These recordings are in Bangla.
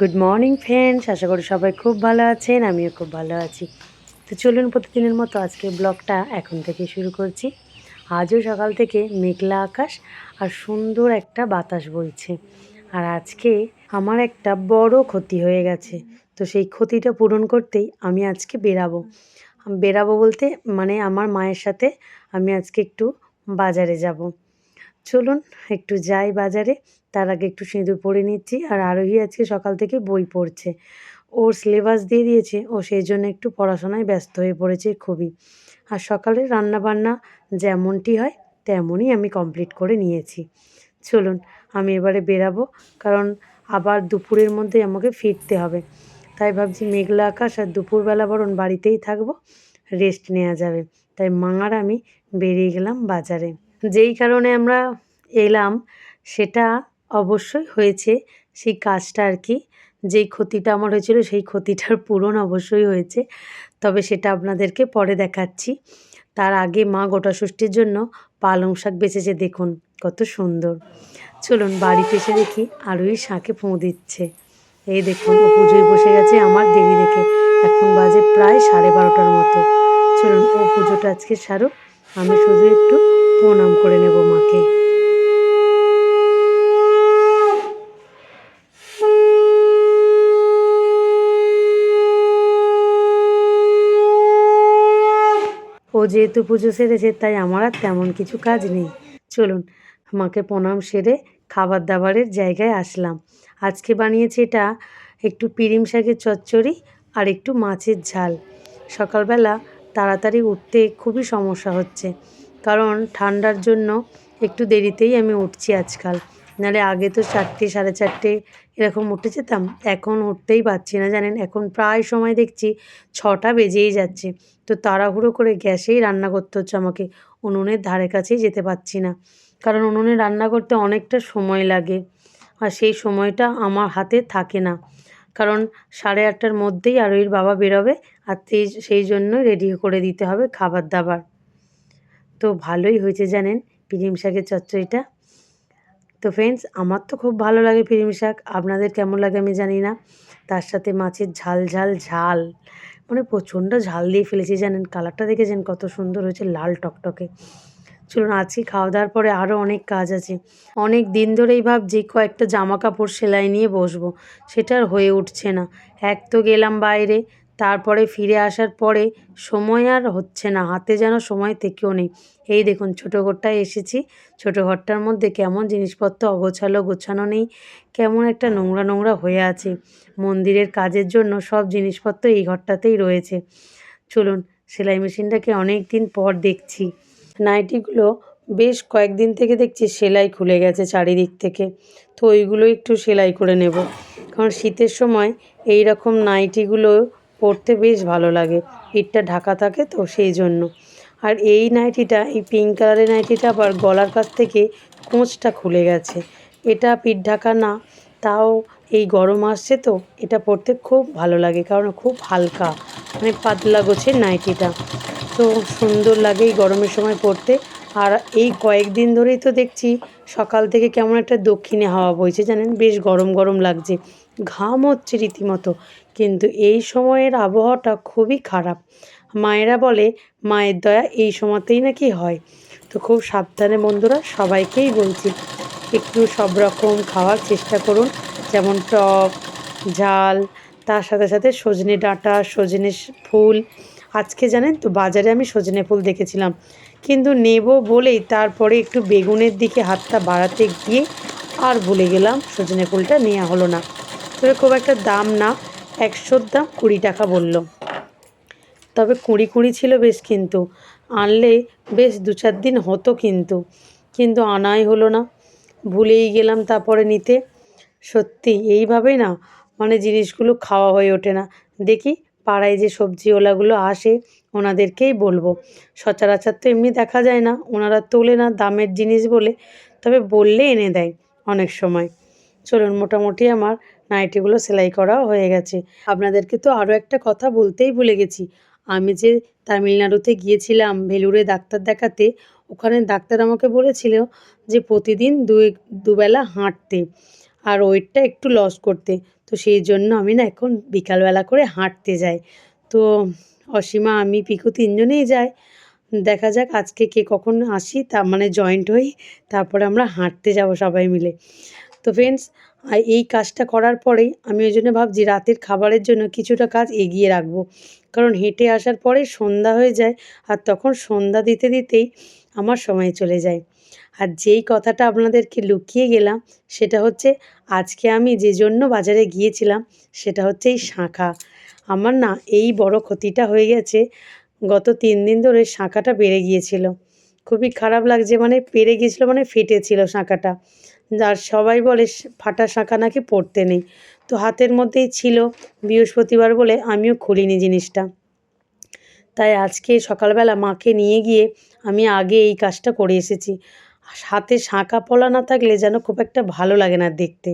গুড মর্নিং ফ্রেন্ডস আশা করি সবাই খুব ভালো আছেন, আমিও খুব ভালো আছি। তো চলুন প্রতিদিনের মতো আজকে ব্লগটা এখন থেকে শুরু করছি। আজও সকাল থেকে মেঘলা আকাশ আর সুন্দর একটা বাতাস বইছে। আর আজকে আমার একটা বড় ক্ষতি হয়ে গেছে। তো সেই ক্ষতিটা পূরণ করতেই আমি আজকে বেরাবো। বেরাবো বলতে মানে আমার মায়ের সাথে আমি আজকে একটু বাজারে যাব। চলুন একটু যাই বাজারে। তার আগে একটু সিঁদুর পরে নিচ্ছি আর আরোহী আজকে সকাল থেকে বই পড়ছে। ওর সিলেবাস দিয়ে দিয়েছে, ও সেই জন্য একটু পড়াশোনায় ব্যস্ত হয়ে পড়েছে খুবই। আর সকালে রান্নাবান্না যেমনটি হয়, তেমনই আমি কমপ্লিট করে নিয়েছি। চলুন, আমি এবারে বেরাবো, কারণ আবার দুপুরের মধ্যে আমাকে ফিরতে হবে। তাই ভাবছি মেঘলা আকাশ আর দুপুরবেলা বরং বাড়িতেই থাকব রেস্ট নেওয়া যাবে। তাই মাঙার আমি বেরিয়ে গেলাম বাজারে। যেই কারণে আমরা এলাম, সেটা অবশ্যই হয়েছে। সেই কাজটা আর কি, যেই ক্ষতিটা আমার হয়েছিল, সেই ক্ষতিটার পূরণ অবশ্যই হয়েছে। তবে সেটা আপনাদেরকে পরে দেখাচ্ছি। তার আগে মা গোটা ষষ্ঠীর জন্য পালং শাক বেঁচেছে, দেখুন কত সুন্দর। চলুন বাড়িতে এসে দেখি আরোই শাঁকে ফোঁ দিচ্ছে। এই দেখুন, ও পুজোয় বসে গেছে আমার দেরি দেখে। এখন বাজে প্রায় সাড়ে বারোটার মতো। চলুন, ও পুজোটা আজকে সারুক। আমি শুধু একটু প্রণাম করে নেব মাকে। ও যেহেতু পুজো সেরেছে, তাই আমার আর তেমন কিছু কাজ নেই। চলুন, মাকে প্রণাম সেরে খাবার দাবারের জায়গায় আসলাম। আজকে বানিয়েছি এটা একটু পিরিম শাকের চচ্চড়ি আর একটু মাছের ঝাল। সকালবেলা তাড়াতাড়ি উঠতে খুবই সমস্যা হচ্ছে। কারণ ঠান্ডার জন্য একটু দেরিতেই আমি উঠছি আজকাল। নাহলে আগে তো চারটে, সাড়ে চারটে এরকম উঠে যেতাম, এখন উঠতেই পারছি না, জানেন? এখন প্রায় সময় দেখছি ছটা বেজেই যাচ্ছে। তো তাড়াহুড়ো করে গ্যাসেই রান্না করতে হচ্ছে আমাকে। উনুনের ধারে কাছেই যেতে পারছি না। কারণ উনুনে রান্না করতে অনেকটা সময় লাগে। আর সেই সময়টা আমার হাতে থাকে না। কারণ সাড়ে আটটার মধ্যেই আরোহীর বাবা বেরোবে, আর সেই জন্য রেডি করে দিতে হবে খাবার দাবার। তো ভালোই হয়েছে জানেন পিরিম শাকের চচ্চড়িটা। তো ফ্রেন্ডস আমার তো খুব ভালো লাগে পিরিম শাক। আপনাদের কেমন লাগে আমি জানি না। তার সাথে মাছের ঝাল ঝাল ঝাল মানে প্রচণ্ড ঝাল দিয়ে ফেলেছি জানেন। কালারটা দেখেছেন কত সুন্দর হয়েছে লাল টকটকে। চলুন, আজকে খাওয়া দাওয়ার পরে আরও অনেক কাজ আছে। অনেক দিন ধরেই ভাবছি কয়েকটা জামা কাপড় সেলাই নিয়ে বসবো। সেটা আর হয়ে উঠছে না। এক তো গেলাম বাইরে তারপরে ফিরে আসার পরে সময় আর হচ্ছে না, হাতে যেন সময় থেকেও নেই। এই দেখুন, ছোটো ঘরটায় এসেছি। ছোটো ঘরটার মধ্যে কেমন জিনিসপত্র অগোছালো গোছানো নেই, কেমন একটা নোংরা নোংরা হয়ে আছে। মন্দিরের কাজের জন্য সব জিনিসপত্র এই ঘরটাতেই রয়েছে। চলুন, সেলাই মেশিনটাকে অনেক দিন পর দেখছি। নাইটিগুলো বেশ কয়েকদিন থেকে দেখছি সেলাই খুলে গেছে চারিদিক থেকে। তো ওইগুলো একটু সেলাই করে নেব। কারণ শীতের সময় এই রকম নাইটিগুলো পরতে বেশ ভালো লাগে। পিঠটা ঢাকা থাকে তো সেই জন্য। আর এই নাইটিটা, এই পিঙ্ক কালারের নাইটিটা আবার গলার কাছ থেকে কোঁচটা খুলে গেছে। এটা পিঠ ঢাকা না, তাও এই গরম আসছে তো এটা পরতে খুব ভালো লাগে কারণ খুব হালকা মানে পাতলা গোছের নাইটিটা। তো সুন্দর লাগে এই গরমের সময় পরতে আর এই কয়েকদিন ধরেই তো দেখছি সকাল থেকে কেমন একটা দক্ষিণে হাওয়া বইছে, জানেন? বেশ গরম গরম লাগছে। ঘাম হচ্ছে রীতিমতো, কিন্তু এই সময়ের আবহাওয়াটা খুবই খারাপ। মায়েরা বলে, মায়ের দয়া এই সময়তেই নাকি হয়। তো খুব সাবধানে বন্ধুরা সবাইকেই বলছি, একটু সব রকম খাওয়ার চেষ্টা করুন। যেমন টক, ঝাল, তার সাথে সাথে সজনে ডাঁটা, সজনে ফুল আজকে জানেন তো, বাজারে আমি সজনে ফুল দেখেছিলাম। কিন্তু নেব বলেই তারপরে একটু বেগুনের দিকে হাতটা বাড়াতে গিয়ে আর ভুলে গেলাম, সজনে ফুলটা নেওয়া হলো না। তবে খুব একটা দাম না, একশোর দাম কুড়ি টাকা বলল। তবে কুড়ি কুড়ি ছিল বেশ কিন্তু, আনলে বেশ দু চার দিন হতো কিন্তু কিন্তু আনাই হলো না। ভুলেই গেলাম তারপরে নিতে। সত্যি, এইভাবেই না মানে জিনিসগুলো খাওয়া হয়ে ওঠে না। দেখি পাড়ায় যে সবজিওয়ালাগুলো আসে, ওনাদেরকেই বলব। সচরাচর তো এমনি দেখা যায় না, ওনারা তোলে না দামের জিনিস বলে, তবে বললে এনে দেয় অনেক সময়। চলুন, মোটামুটি আমার নাইটিগুলো সেলাই করাও হয়ে গেছে। আপনাদেরকে তো আরও একটা কথা বলতেই ভুলে গেছি। আমি যে তামিলনাড়ুতে গিয়েছিলাম, ভেলুরে ডাক্তার দেখাতে, ওখানে ডাক্তার আমাকে বলেছিল যে প্রতিদিন দুই, দুবেলা হাঁটতে। আর ওয়েটটা একটু লস করতে। তো সেই জন্য আমি না এখন বিকালবেলা করে হাঁটতে যাই। তো অসীমা, আমি, পিকু তিনজনেই যাই। দেখা যাক আজকে কে কখন আসি, তা মানে জয়েন্ট হই, তারপরে আমরা হাঁটতে যাব সবাই মিলে। তো ফ্রেন্ডস এই কাজটা করার পরেই আমি ওই জন্য ভাবছি রাতের খাবারের জন্য কিছুটা কাজ এগিয়ে রাখব। কারণ হেঁটে আসার পরে সন্ধ্যা হয়ে যায় আর তখন সন্ধ্যা দিতে দিতেই আমার সময় চলে যায়। আর যেই কথাটা আপনাদেরকে লুকিয়ে গেলাম, সেটা হচ্ছে আজকে আমি যে জন্য বাজারে গিয়েছিলাম, সেটা হচ্ছে এই শাঁখা। আমার না এই বড় ক্ষতিটা হয়ে গেছে, গত তিন দিন ধরে শাঁখাটা বেড়ে গিয়েছিল। খুবই খারাপ লাগছে মানে পেরে গিয়েছিল মানে ফেটেছিল শাঁখাটা। আর সবাই বলে ফাটা শাঁখা নাকি পড়তে নেই। তো হাতের মধ্যেই ছিল বৃহস্পতিবার বলে আমিও খুলিনি জিনিসটা। তাই আজকে সকালবেলা মাকে নিয়ে গিয়ে আমি আগে এই কাজটা করে এসেছি। হাতে শাঁখা পলা না থাকলে যেন খুব একটা ভালো লাগে না দেখতে।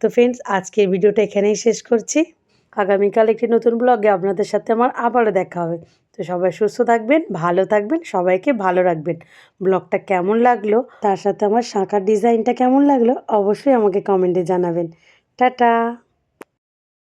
তো ফ্রেন্ডস আজকের ভিডিওটা এখানেই শেষ করছি। আগামীকাল একটি নতুন ব্লগে আপনাদের সাথে আমার আবারও দেখা হবে। তো সবাই সুস্থ থাকবেন, ভালো থাকবেন, সবাইকে ভালো রাখবেন। ব্লগটা কেমন লাগল, তার সাথে আমার শাঁখার ডিজাইনটা কেমন লাগল, অবশ্যই আমাকে কমেন্টে জানাবেন। টাটা!